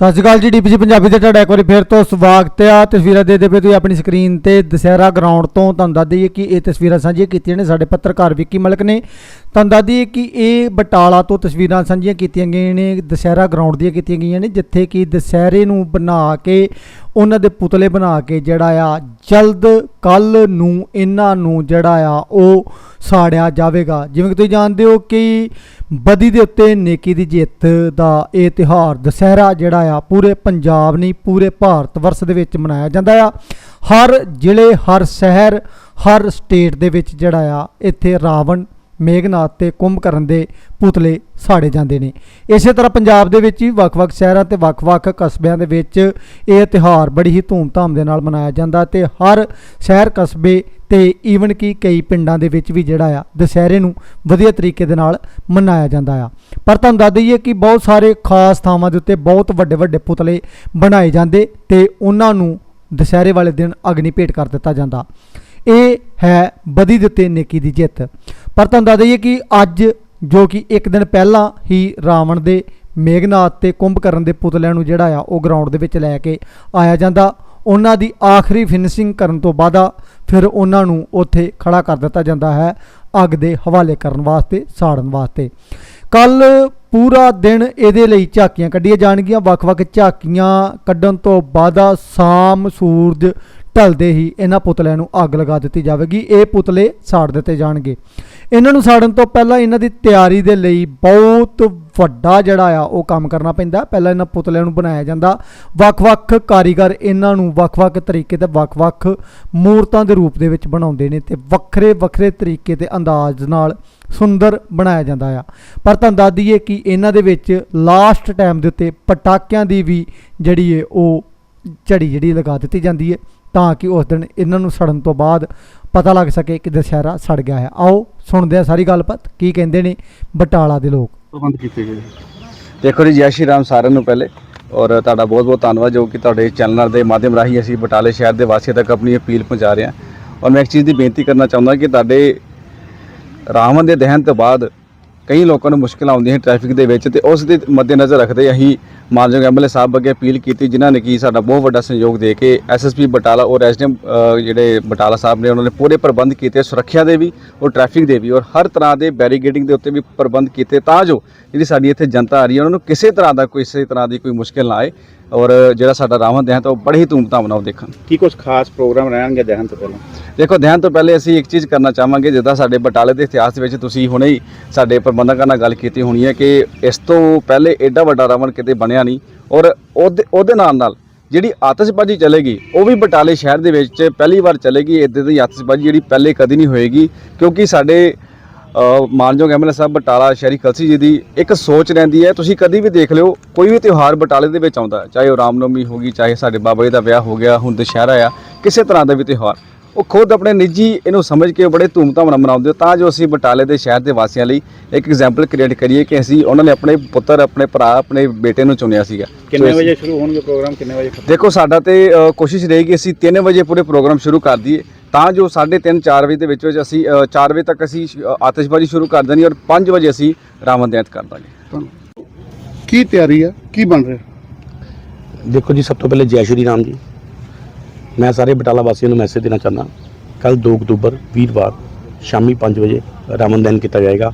ਸਤਿ ਸ਼੍ਰੀ ਅਕਾਲ ਜੀ ਡੀਪੀਸੀ ਪੰਜਾਬੀ ਤੇ ਤੁਹਾਡਾ ਇੱਕ ਵਾਰੀ ਫਿਰ ਤੋਂ ਸਵਾਗਤ ਆ ਤਸਵੀਰਾਂ ਦੇ ਦੇ ਪਏ ਤੁਸੀਂ ਆਪਣੀ ਸਕਰੀਨ ਤੇ ਦਸ਼ਹਿਰਾ ਗਰਾਊਂਡ ਤੋਂ ਤੁਹਾਨੂੰ ਦੱਸ ਦਈਏ ਕਿ ਇਹ ਤਸਵੀਰਾਂ ਸਾਂਝੀਆਂ ਕੀਤੀਆਂ ਨੇ ਸਾਡੇ ਪੱਤਰਕਾਰ ਵਿੱਕੀ ਮਲਕ ਨੇ। ਤੁਹਾਨੂੰ ਦੱਸ ਦਈਏ ਕਿ ਇਹ ਬਟਾਲਾ ਤੋਂ ਤਸਵੀਰਾਂ ਸਾਂਝੀਆਂ ਕੀਤੀਆਂ ਗਈਆਂ ਨੇ, ਦਸ਼ਹਿਰਾ ਗਰਾਊਂਡ ਦੀਆਂ ਕੀਤੀਆਂ ਗਈਆਂ ਨੇ, ਜਿੱਥੇ ਕਿ ਦਸ਼ਹਿਰੇ ਨੂੰ ਬਣਾ ਕੇ ਉਹਨਾਂ ਦੇ ਪੁਤਲੇ ਬਣਾ ਕੇ ਜਿਹੜਾ ਆ, ਜਲਦ ਕੱਲ ਨੂੰ ਇਹਨਾਂ ਨੂੰ ਜਿਹੜਾ ਆ, ਉਹ ਸਾੜਿਆ ਜਾਵੇਗਾ। ਜਿਵੇਂ ਕਿ ਤੁਸੀਂ ਜਾਣਦੇ ਹੋ ਕਿ ਬਦੀ ਦੇ ਉੱਤੇ ਨੇਕੀ ਦੀ ਜਿੱਤ ਦਾ ਇਹ ਤਿਹਾਰ ਦਸ਼ਹਿਰਾ ਜਿਹੜਾ ਆ, ਪੂਰੇ ਪੰਜਾਬ ਨਹੀਂ, ਪੂਰੇ ਭਾਰਤ ਵਰਸ਼ ਦੇ ਵਿੱਚ ਮਨਾਇਆ ਜਾਂਦਾ ਆ। ਹਰ ਜ਼ਿਲ੍ਹੇ, ਹਰ ਸ਼ਹਿਰ, ਹਰ ਸਟੇਟ ਦੇ ਵਿੱਚ ਜਿਹੜਾ ਆ, ਇੱਥੇ ਰਾਵਣ ਮੇਘਨਾਥ ਤੇ ਕੁੰਭਕਰਨ ਦੇ ਪੁਤਲੇ ਸਾੜੇ ਜਾਂਦੇ ਨੇ। ਇਸੇ ਤਰ੍ਹਾਂ ਪੰਜਾਬ ਦੇ ਵਿੱਚ ਵੀ ਵੱਖ-ਵੱਖ ਸ਼ਹਿਰਾਂ ਤੇ ਵੱਖ-ਵੱਖ ਕਸਬਿਆਂ ਦੇ ਵਿੱਚ ਇਹ ਤਿਉਹਾਰ ਬੜੀ ਹੀ ਧੂਮ-ਧਾਮ ਦੇ ਨਾਲ ਮਨਾਇਆ ਜਾਂਦਾ ਤੇ ਹਰ ਸ਼ਹਿਰ ਕਸਬੇ ਤੇ ਈਵਨ ਕਿ ਕਈ ਪਿੰਡਾਂ ਦੇ ਵਿੱਚ ਵੀ ਜਿਹੜਾ ਆ, ਦੁਸਹਿਰੇ ਨੂੰ ਵਧੀਆ ਤਰੀਕੇ ਦੇ ਨਾਲ ਮਨਾਇਆ ਜਾਂਦਾ ਆ। ਪਰ ਤੁਹਾਨੂੰ ਦੱਸ ਦਈਏ ਕਿ ਬਹੁਤ ਸਾਰੇ ਖਾਸ ਥਾਵਾਂ ਦੇ ਉੱਤੇ ਬਹੁਤ ਵੱਡੇ-ਵੱਡੇ ਪੁਤਲੇ ਬਣਾਏ ਜਾਂਦੇ ਤੇ ਉਹਨਾਂ ਨੂੰ ਦੁਸਹਿਰੇ ਵਾਲੇ ਦਿਨ ਅਗਨੀ ਭੇਟ ਕਰ ਦਿੱਤਾ ਜਾਂਦਾ। ਇਹ ਹੈ ਬਦੀ ਦੇ ਉੱਤੇ ਨੇਕੀ ਦੀ ਜਿੱਤ। ਪਰ ਤੁਹਾਨੂੰ ਦੱਸ ਦਈਏ ਕਿ ਅੱਜ ਜੋ ਕਿ ਇੱਕ ਦਿਨ ਪਹਿਲਾਂ ਹੀ ਰਾਵਣ ਦੇ ਮੇਘਨਾਥ ਤੇ ਕੁੰਭਕਰਨ ਦੇ ਪੁਤਲਿਆਂ ਨੂੰ ਜਿਹੜਾ ਆ, ਉਹ ਗਰਾਊਂਡ ਦੇ ਵਿੱਚ ਲੈ ਕੇ ਆਇਆ ਜਾਂਦਾ। ਉਹਨਾਂ ਦੀ ਆਖਰੀ ਫਿਨਿਸ਼ਿੰਗ ਕਰਨ ਤੋਂ ਬਾਅਦ ਫਿਰ ਉਹਨਾਂ ਨੂੰ ਉੱਥੇ ਖੜਾ ਕਰ ਦਿੱਤਾ ਜਾਂਦਾ ਹੈ ਅੱਗ ਦੇ ਹਵਾਲੇ ਕਰਨ ਵਾਸਤੇ, ਸਾੜਨ ਵਾਸਤੇ। ਕੱਲ ਪੂਰਾ ਦਿਨ ਇਹਦੇ ਲਈ ਝਾਕੀਆਂ ਕੱਢੀਆਂ ਜਾਣਗੀਆਂ। ਵੱਖ-ਵੱਖ ਝਾਕੀਆਂ ਕੱਢਣ ਤੋਂ ਬਾਅਦ ਸ਼ਾਮ ਸੂਰਜ ਢਲਦੇ ਹੀ ਇਹਨਾਂ ਪੁਤਲਿਆਂ ਨੂੰ ਅੱਗ ਲਗਾ ਦਿੱਤੀ ਜਾਵੇਗੀ, ਇਹ ਪੁਤਲੇ ਸਾੜ ਦਿੱਤੇ ਜਾਣਗੇ। ਇਹਨਾਂ ਨੂੰ ਸਾੜਨ ਤੋਂ ਪਹਿਲਾਂ ਇਹਨਾਂ ਦੀ ਤਿਆਰੀ ਦੇ ਲਈ ਬਹੁਤ ਵੱਡਾ ਜਿਹੜਾ ਆ, ਉਹ ਕੰਮ ਕਰਨਾ ਪੈਂਦਾ। ਪਹਿਲਾਂ ਇਹਨਾਂ ਪੁਤਲਿਆਂ ਨੂੰ ਬਣਾਇਆ ਜਾਂਦਾ। ਵੱਖ-ਵੱਖ ਕਾਰੀਗਰ ਇਹਨਾਂ ਨੂੰ ਵੱਖ-ਵੱਖ ਤਰੀਕੇ ਤੇ ਵੱਖ-ਵੱਖ ਮੂਰਤਾਂ ਦੇ ਰੂਪ ਦੇ ਵਿੱਚ ਬਣਾਉਂਦੇ ਨੇ ਤੇ ਵੱਖਰੇ-ਵੱਖਰੇ ਤਰੀਕੇ ਤੇ ਅੰਦਾਜ਼ ਨਾਲ ਸੁੰਦਰ ਬਣਾਇਆ ਜਾਂਦਾ ਆ। ਪਰ ਤੁਹਾਨੂੰ ਦੱਸ ਦਈਏ ਕਿ ਇਹਨਾਂ ਦੇ ਵਿੱਚ ਲਾਸਟ ਟਾਈਮ ਦੇ ਉੱਤੇ ਪਟਾਕਿਆਂ ਦੀ ਵੀ ਜਿਹੜੀ ਹੈ ਉਹ ਝੜੀ ਜਿਹੜੀ ਲਗਾ ਦਿੱਤੀ ਜਾਂਦੀ ਹੈ ਤਾਂ ਕਿ ਉਸ ਦਿਨ ਇਹਨਾਂ ਨੂੰ ਸੜਨ ਤੋਂ ਬਾਅਦ ਪਤਾ ਲੱਗ ਸਕੇ ਕਿ ਦੁਸਹਿਰਾ ਸੜ ਗਿਆ ਹੈ। ਆਓ ਸੁਣਦੇ ਆ ਸਾਰੀ ਗੱਲਬਾਤ। ਕੀ ਕਹਿੰਦੇ ਨੇ ਬਟਾਲਾ ਦੇ ਲੋਕ? ਪ੍ਰਬੰਧ ਕੀਤੇ ਗਏ। ਦੇਖੋ ਜੀ ਜੈ ਸ਼੍ਰੀ ਰਾਮ ਸਾਰਿਆਂ ਨੂੰ ਪਹਿਲੇ। ਔਰ ਤੁਹਾਡਾ ਬਹੁਤ ਬਹੁਤ ਧੰਨਵਾਦ ਜੋ ਕਿ ਤੁਹਾਡੇ ਚੈਨਲ ਦੇ ਮਾਧਿਅਮ ਰਾਹੀਂ ਅਸੀਂ ਬਟਾਲੇ ਸ਼ਹਿਰ ਦੇ ਵਾਸੀਆਂ ਤੱਕ ਆਪਣੀ ਅਪੀਲ ਪਹੁੰਚਾ ਰਹੇ ਹਾਂ। ਔਰ ਮੈਂ ਇੱਕ ਚੀਜ਼ ਦੀ ਬੇਨਤੀ ਕਰਨਾ ਚਾਹੁੰਦਾ ਕਿ ਤੁਹਾਡੇ ਰਾਵਣ ਦੇ ਦਹਨ ਤੋਂ ਬਾਅਦ ਕਈ ਲੋਕਾਂ ਨੂੰ ਮੁਸ਼ਕਲਾਂ ਆਉਂਦੀਆਂ ਹਨ ਟ੍ਰੈਫਿਕ ਦੇ ਵਿੱਚ ਤੇ ਉਸ ਦੇ ਮੱਦੇਨਜ਼ਰ ਰੱਖਦੇ ਅਸੀਂ ਮਾਨਯੋਗ ਐਮਐਲਏ ਸਾਹਿਬ ਅੱਗੇ ਅਪੀਲ ਕੀਤੀ, ਜਿਨ੍ਹਾਂ ਨੇ ਕੀ ਸਾਡਾ ਬਹੁਤ ਵੱਡਾ ਸਹਿਯੋਗ ਦੇ ਕੇ ਐਸਐਸਪੀ ਬਟਾਲਾ ਔਰ ਐਸਡੀਐਮ ਜਿਹੜੇ ਬਟਾਲਾ ਸਾਹਿਬ ਨੇ ਉਹਨਾਂ ਨੇ ਪੂਰੇ ਪ੍ਰਬੰਧ ਕੀਤੇ, ਸੁਰੱਖਿਆ ਦੇ ਵੀ ਔਰ ਟ੍ਰੈਫਿਕ ਦੇ ਵੀ ਔਰ ਹਰ ਤਰ੍ਹਾਂ ਦੇ ਬੈਰੀਗੇਡਿੰਗ ਦੇ ਉੱਤੇ ਵੀ ਪ੍ਰਬੰਧ ਕੀਤੇ ਤਾਂ ਜੋ ਜਿਹੜੀ ਸਾਡੀ ਇੱਥੇ ਜਨਤਾ ਆ ਰਹੀ ਹੈ, ਉਹਨਾਂ ਨੂੰ ਕਿਸੇ ਤਰ੍ਹਾਂ ਦਾ ਕੋਈ, ਕਿਸੇ ਤਰ੍ਹਾਂ ਦੀ ਕੋਈ ਮੁਸ਼ਕਲ ਨਾ ਆਏ। ਔਰ ਜਿਹੜਾ ਸਾਡਾ ਰਾਵਣ ਦਹਨ ਤਾਂ ਉਹ ਬੜੇ ਧੂਮਧਾਮ ਨਾਲ ਉਹ ਦੇਖਣ। ਕੀ ਕੁਝ ਖਾਸ ਪ੍ਰੋਗਰਾਮ ਰਹਿਣਗੇ ਦਹਨ ਤੋਂ ਪਹਿਲਾਂ? ਦੇਖੋ ਧਿਆਨ ਤੋਂ ਪਹਿਲੇ ਅਸੀਂ ਇੱਕ ਚੀਜ਼ ਕਰਨਾ ਚਾਹਾਂਗੇ ਜਿੱਦਾਂ ਸਾਡੇ ਬਟਾਲੇ ਦੇ ਇਤਿਹਾਸ ਵਿੱਚ ਤੁਸੀਂ ਹੁਣੇ ਹੀ ਸਾਡੇ ਪ੍ਰਬੰਧਕਾਂ ਨਾਲ ਗੱਲ ਕੀਤੀ ਹੋਣੀ ਹੈ ਕਿ ਇਸ ਤੋਂ ਪਹਿਲੇ ਐਡਾ ਵੱਡਾ ਰਾਵਣ ਕਿਤੇ ਬਣਿਆ ਨਹੀਂ ਔਰ ਉਹਦੇ ਉਹਦੇ ਨਾਲ ਨਾਲ ਜਿਹੜੀ ਆਤਿਸ਼ਬਾਜ਼ੀ ਚੱਲੇਗੀ ਉਹ ਵੀ ਬਟਾਲੇ ਸ਼ਹਿਰ ਦੇ ਵਿੱਚ ਪਹਿਲੀ ਵਾਰ ਚੱਲੇਗੀ। ਇੱਦਾਂ ਦੀ ਆਤਿਸ਼ਬਾਜ਼ੀ ਜਿਹੜੀ ਪਹਿਲੇ ਕਦੀ ਨਹੀਂ ਹੋਏਗੀ ਕਿਉਂਕਿ ਸਾਡੇ ਮਾਨਯੋਗ ਐਮਐਲਏ ਸਾਹਿਬ ਬਟਾਲਾ ਸ਼ਹਿਰੀ ਕਲਸੀ ਜੀ ਦੀ ਇੱਕ ਸੋਚ ਰਹਿੰਦੀ ਹੈ। ਤੁਸੀਂ ਕਦੀ ਵੀ ਦੇਖ ਲਿਓ ਕੋਈ ਵੀ ਤਿਉਹਾਰ ਬਟਾਲੇ ਦੇ ਵਿੱਚ ਆਉਂਦਾ ਹੈ, ਚਾਹੇ ਉਹ ਰਾਮਨਵਮੀ ਹੋਗੀ ਚਾਹੇ ਸਾਡੇ ਬਾਬਾ ਜੀ ਦਾ ਵਿਆਹ ਹੋ ਗਿਆ ਹੁਣ ਦੁਸ਼ਹਿਰਾ ਆ ਕਿਸੇ ਤਰ੍ਹਾਂ ਦਾ ਵੀ ਤਿਉਹਾਰ। ਉਹ ਖੁਦ ਆਪਣੇ ਨਿੱਜੀ ਇਹਨੂੰ ਸਮਝ ਕੇ ਬੜੇ ਧੂਮਧਾਮ ਨਾਲ ਮਨਾਉਂਦੇ ਹੋ। ਤਾਂ ਜੋ ਅਸੀਂ ਬਟਾਲੇ ਦੇ ਸ਼ਹਿਰ ਦੇ ਵਾਸੀਆਂ ਲਈ ਇੱਕ ਐਗਜ਼ਾਮਪਲ ਕ੍ਰੀਏਟ ਕਰੀਏ ਕਿ ਅਸੀਂ ਉਹਨਾਂ ਨੇ ਆਪਣੇ ਪੁੱਤਰ ਆਪਣੇ ਭਰਾ ਆਪਣੇ ਬੇਟੇ ਨੂੰ ਚੁਣਿਆ ਸੀਗਾ। ਕਿੰਨੇ ਵਜੇ ਸ਼ੁਰੂ ਹੋਣਗੇ ਪ੍ਰੋਗਰਾਮ? ਕਿੰਨੇ ਵਜੇ ਦੇਖੋ ਸਾਡਾ ਤੇ ਕੋਸ਼ਿਸ਼ ਰਹੇਗੀ ਅਸੀਂ 3 ਵਜੇ ਪੂਰੇ ਪ੍ਰੋਗਰਾਮ ਸ਼ੁਰੂ ਕਰ ਦਈਏ। ਤਾਂ ਜੋ 3:30 4 ਵਜੇ ਦੇ ਵਿੱਚ ਵਿੱਚ ਅਸੀਂ 4 ਵਜੇ ਤੱਕ ਅਸੀਂ ਆਤਿਸ਼ਬਾਜ਼ੀ ਸ਼ੁਰੂ ਕਰ ਦੇਣੀ ਔਰ 5 ਵਜੇ ਅਸੀਂ ਰਾਵਣ ਦਹਨ ਕਰ ਦਾਂਗੇ। ਕੀ ਤਿਆਰੀ ਆ ਕੀ ਬਣ ਰਿਹਾ? ਦੇਖੋ ਜੀ ਸਭ ਤੋਂ ਪਹਿਲੇ ਜੈ ਸ਼੍ਰੀ ਰਾਮ ਜੀ। ਮੈਂ ਸਾਰੇ ਬਟਾਲਾ ਵਾਸੀਆਂ ਨੂੰ ਮੈਸੇਜ ਦੇਣਾ ਚਾਹੁੰਦਾ। ਕੱਲ 2 ਅਕਤੂਬਰ ਵੀਰਵਾਰ ਸ਼ਾਮੀ 5 ਵਜੇ ਰਾਮਨ ਦਹਨ ਕੀਤਾ ਜਾਏਗਾ।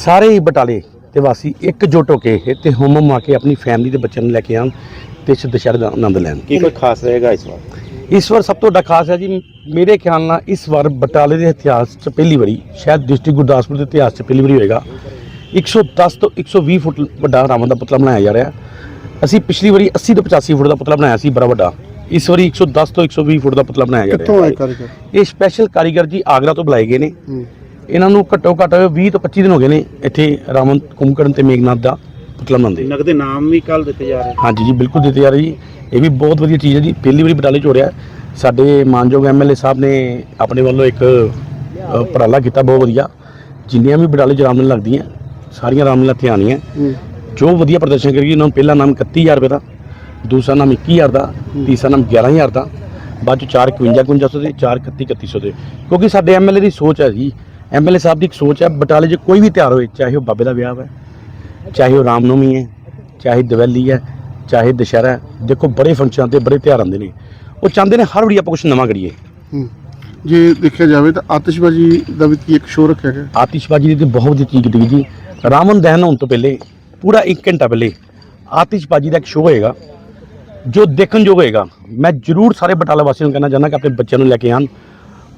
ਸਾਰੇ ਹੀ ਬਟਾਲੇ ਤੇ ਵਾਸੀ ਇਕਜੁੱਟ ਹੋ ਕੇ ਇੱਥੇ ਹੁਮ ਹੁਮਾ ਕੇ ਆਪਣੀ ਫੈਮਿਲੀ ਦੇ ਬੱਚਿਆਂ ਨੂੰ ਲੈ ਕੇ ਆਉਣ ਤੇ ਇਸ ਦੁਸ਼ਹਿਰੇ ਦਾ ਆਨੰਦ ਲੈਣ। ਕੀ ਕੋਈ ਖਾਸ ਰਹੇਗਾ ਇਸ ਵਾਰ? ਇਸ ਵਾਰ ਸਭ ਤੋਂ ਵੱਡਾ ਖਾਸ ਹੈ ਜੀ ਮੇਰੇ ਖਿਆਲ ਨਾਲ ਇਸ ਵਾਰ ਬਟਾਲੇ ਦੇ ਇਤਿਹਾਸ 'ਚ ਪਹਿਲੀ ਵਾਰੀ ਸ਼ਾਇਦ ਡਿਸਟ੍ਰਿਕਟ ਗੁਰਦਾਸਪੁਰ ਦੇ ਇਤਿਹਾਸ 'ਚ ਪਹਿਲੀ ਵਾਰੀ ਹੋਏਗਾ। 110 ਤੋਂ 120 ਫੁੱਟ ਵੱਡਾ ਰਾਵਣ ਦਾ ਪੁਤਲਾ ਬਣਾਇਆ ਜਾ ਰਿਹਾ ਅਸੀਂ ਪਿਛਲੀ ਵਾਰੀ 80 ਤੋਂ 85 ਫੁੱਟ ਦਾ ਪੁਤਲਾ ਬਣਾਇਆ ਸੀ ਬੜਾ ਵੱਡਾ। ਇਸ ਵਾਰੀ 110 ਤੋਂ 120 ਫੁੱਟ ਦਾ ਪੁਤਲਾ ਬਣਾਇਆ ਜਾ ਕਿੱਥੋਂ ਰਿਹਾ ਆਏ ਕਾਰੀਗਰ? ਇਹ ਸਪੈਸ਼ਲ ਕਾਰੀਗਰ ਜੀ ਆਗਰਾ ਤੋਂ ਬੁਲਾਏ ਗਏ ਨੇ। ਇਹਨਾਂ ਨੂੰ ਘੱਟੋ ਘੱਟ 20 ਤੋਂ 25 ਦਿਨ ਹੋ ਗਏ ਨੇ ਇੱਥੇ ਰਾਵਣ ਕੁੰਭਕਰਨ ਤੇ ਮੇਘਨਾਥ ਦਾ। ਬਣਾਉਂਦੇ ਨਗਦੇ ਨਾਮ ਵੀ ਕੱਲ ਦਿੱਤੇ ਜਾ ਰਹੇ। ਹਾਂਜੀ ਜੀ ਬਿਲਕੁਲ ਦਿੱਤੇ ਜਾ ਰਹੇ। ਜੀ ਇਹ ਵੀ ਬਹੁਤ ਵਧੀਆ ਚੀਜ਼ ਹੈ ਜੀ। ਪਹਿਲੀ ਵਾਰੀ ਬਟਾਲੇ 'ਚ ਹੋ ਰਿਹਾ। ਸਾਡੇ ਮਾਨਯੋਗ ਐਮਐਲਏ ਸਾਹਿਬ ਨੇ ਆਪਣੇ ਵੱਲੋਂ ਇੱਕ ਉਪਰਾਲਾ ਕੀਤਾ ਬਹੁਤ ਵਧੀਆ। ਜਿੰਨੀਆਂ ਵੀ ਬਟਾਲੇ 'ਚ ਰਾਮਲੀਲਾ ਲੱਗਦੀਆਂ ਸਾਰੀਆਂ ਰਾਮਲੀਲਾ ਇੱਥੇ ਆਉਣੀਆਂ। ਹੂੰ। ਜੋ ਵਧੀਆ ਪ੍ਰਦਰਸ਼ਨ ਕਰੀ ਉਹਨਾਂ ਨੂੰ ਪਹਿਲਾ ਨਾਮ 31000 ਰੁਪਏ ਦਾ ਦੂਸਰਾ ਨਾਮ 21000 ਦਾ ਤੀਸਰਾ ਨਾਮ 11000 ਦਾ ਬਾਅਦ ਚ 4 51 5100 ਦੇ 4 31 3100 ਦੇ। ਕਿਉਂਕਿ ਸਾਡੇ ਐਮਐਲਏ ਦੀ ਸੋਚ ਹੈ ਜੀ। ਐਮਐਲਏ ਸਾਹਿਬ ਦੀ ਇੱਕ ਸੋਚ ਹੈ ਬਟਾਲੇ 'ਚ ਕੋਈ ਵੀ ਤਿਉਹਾਰ ਹੋਏ ਚਾਹੇ ਉਹ ਬਾਬੇ ਦਾ ਵਿਆਹ ਹੈ ਚਾਹੇ ਉਹ ਰਾਮਨਵਮੀ ਹੈ ਚਾਹੇ ਦੀਵਾਲੀ ਹੈ ਚਾਹੇ ਦੁਸ਼ਹਿਰਾ ਦੇਖੋ ਬੜੇ ਫੰਕਸ਼ਨਾਂ ਤੇ ਬੜੇ ਤਿਉਹਾਰ ਆਉਂਦੇ ਨੇ। ਉਹ ਚਾਹੁੰਦੇ ਨੇ ਹਰ ਵਾਰੀ ਆਪਾਂ ਕੁਝ ਨਵਾਂ ਕਰੀਏ। ਜੇ ਦੇਖਿਆ ਜਾਵੇ ਤਾਂ ਆਤਿਸ਼ਬਾਜ਼ੀ ਦਾ ਵੀ ਕੀ ਇੱਕ ਸ਼ੋਅ ਰੱਖਿਆ ਗਿਆ। ਆਤਿਸ਼ਬਾਜ਼ੀ ਦੀ ਤੇ ਬਹੁਤ ਵਧੀਆ ਚੀਜ਼ ਗਈ ਜੀ। ਰਾਵਣ ਦਹਨ ਹੋਣ ਤੋਂ ਪਹਿਲੇ ਪੂਰਾ 1 ਘੰਟਾ ਪਹਿਲੇ ਆਤਿਸ਼ਬਾਜ਼ੀ ਦਾ ਇੱਕ ਸ਼ੋਅ ਹੋਏਗਾ ਜੋ ਦੇਖਣ ਯੋਗ ਹੋਏਗਾ। ਮੈਂ ਜ਼ਰੂਰ ਸਾਰੇ ਬਟਾਲਾ ਵਾਸੀਆਂ ਨੂੰ ਕਹਿਣਾ ਚਾਹੁੰਦਾ ਕਿ ਆਪਣੇ ਬੱਚਿਆਂ ਨੂੰ ਲੈ ਕੇ ਆਉਣ।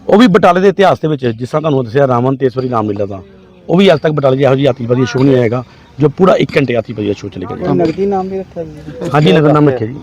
ਉਹ ਵੀ ਬਟਾਲੇ ਦੇ ਇਤਿਹਾਸ ਦੇ ਵਿੱਚ ਜਿਸ ਤਰ੍ਹਾਂ ਤੁਹਾਨੂੰ ਦੱਸਿਆ ਰਾਵਣ ਤੇ ਇਸ ਵਾਰੀ ਨਾਮ ਮਿਲਦਾ ਤਾਂ ਉਹ ਵੀ ਅੱਜ ਤੱਕ ਬਟਾਲੇ ਜਿਹੀ ਆਤਿਸ਼ਬਾਜ਼ੀ ਦਾ ਸ਼ੋਅ ਨਹੀਂ ਹੋਏਗਾ ਜੋ ਪੂਰਾ 1 ਘੰਟੇ ਆਤਿਸ਼ਬਾਜ਼ੀ ਦਾ ਸ਼ੋਅ ਚੱਲੇਗਾ ਜੀ ਨਗਦੀ ਨਾਮ ਵੀ ਰੱਖਿਆ ਜੀ। ਹਾਂਜੀ ਨਗਰ ਨਾਮ ਰੱਖਿਆ ਜੀ।